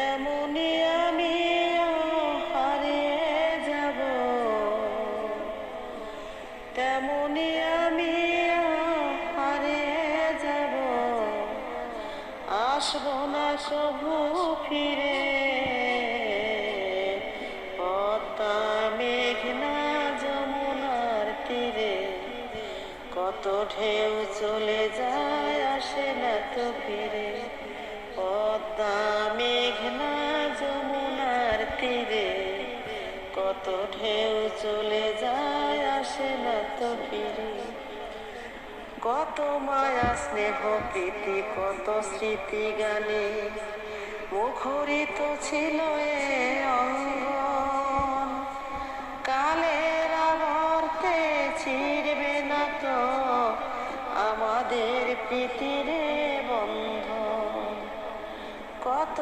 তেমনি আমি হারিয়ে যাব। তেমনি আমি হারিয়ে যাব। আসব না ফিরে। পদ্মা মেঘনা যমুনার তীরে। কত ঢেউ চলে যায় আসে না তো ফিরে। কত ঢেউ চলে যায়, আসে না তো ফিরে। কত মায়া, স্নেহ, প্রীতি, কত স্মৃতি গানে। মুখরিত ছিল এ অঙ্গ কালের আবর্তে ছিড়বে না তো আমাদের প্রীতিরে বন্ধ কত